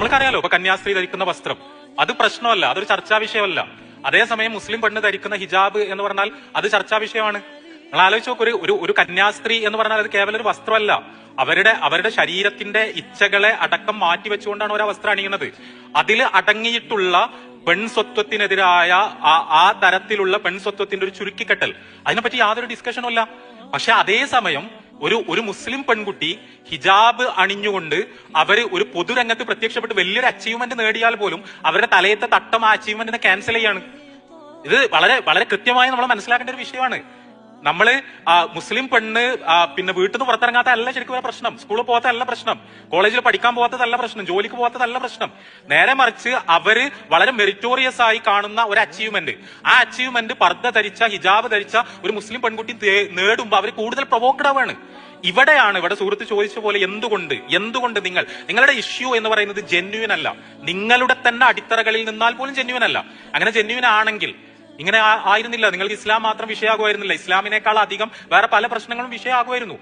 നമ്മൾക്കറിയാലോ ഇപ്പൊ കന്യാസ്ത്രീ ധരിക്കുന്ന വസ്ത്രം. അത് പ്രശ്നമല്ല അതൊരു ചർച്ചാ വിഷയമല്ല. അതേസമയം മുസ്ലിം പെണ്ണ് ധരിക്കുന്ന ഹിജാബ് എന്ന് പറഞ്ഞാൽ അത് ചർച്ചാ വിഷയമാണ്. നിങ്ങൾ ആലോചിച്ച് ഒരു ഒരു ഒരു കന്യാസ്ത്രീ എന്ന് പറഞ്ഞാൽ അത് കേവലം ഒരു വസ്ത്രമല്ല. അവരുടെ അവരുടെ ശരീരത്തിന്റെ ഇച്ഛകളെ അടക്കം മാറ്റി വെച്ചുകൊണ്ടാണ് ആ വസ്ത്രം അണിയുന്നത്. അതിൽ അടങ്ങിയിട്ടുള്ള പെൺസ്വത്വത്തിനെതിരായ ആ തരത്തിലുള്ള പെൺസ്വത്വത്തിന്റെ ഒരു ചുരുക്കിക്കെട്ടൽ. അതിനെപ്പറ്റി യാതൊരു ഡിസ്കഷനും ഇല്ല. പക്ഷെ അതേസമയം ഒരു ഒരു മുസ്ലിം പെൺകുട്ടി ഹിജാബ് അണിഞ്ഞുകൊണ്ട് അവർ ഒരു പൊതുരംഗത്ത് പ്രത്യക്ഷപ്പെട്ട് വലിയൊരു അച്ചീവ്മെന്റ് നേടിയാൽ പോലും അവരുടെ തലയത്തെ തട്ടം ആ അച്ചീവ്മെന്റിനെ ക്യാൻസൽ ചെയ്യാണ്. ഇത് വളരെ വളരെ കൃത്യമായി നമ്മൾ മനസ്സിലാക്കേണ്ട ഒരു വിഷയമാണ്. നമ്മൾ മുസ്ലിം പെണ്ണ് പിന്നെ വീട്ടിൽ നിന്ന് പുറത്തിറങ്ങാത്ത അല്ല ശരിക്കും പ്രശ്നം. സ്കൂളിൽ പോകാത്തല്ല പ്രശ്നം. കോളേജിൽ പഠിക്കാൻ പോകാത്തതല്ല പ്രശ്നം. ജോലിക്ക് പോകാത്തതല്ല പ്രശ്നം. നേരെ മറിച്ച് അവർ വളരെ മെറിറ്റോറിയസ് ആയി കാണുന്ന ഒരു അച്ചീവ്മെന്റ് ആ അച്ചീവ്മെന്റ് പർദ്ദ ധരിച്ച ഹിജാബ് ധരിച്ച ഒരു മുസ്ലിം പെൺകുട്ടി നേടുമ്പോ നേടുമ്പോൾ അവർ കൂടുതൽ പ്രൊവോക്ഡ് ആവാണ് ഇവിടെയാണ് ഇവിടെ സുഹൃത്ത് ചോദിച്ച പോലെ എന്തുകൊണ്ട് എന്തുകൊണ്ട് നിങ്ങൾ നിങ്ങളുടെ ഇഷ്യൂ എന്ന് പറയുന്നത് ജെന്യുവൻ അല്ല. നിങ്ങളുടെ തന്നെ അടിത്തറകളിൽ നിന്നാൽ പോലും ജെന്യുവൻ അല്ല. അങ്ങനെ ജെന്യുവൻ ആണെങ്കിൽ ഇങ്ങനെ ആയിരുന്നില്ല. നിങ്ങൾക്ക് ഇസ്ലാം മാത്രം വിഷയമാകുമായിരുന്നില്ല. ഇസ്ലാമിനേക്കാൾ അധികം വേറെ പല പ്രശ്നങ്ങളും വിഷയമാകുമായിരുന്നു.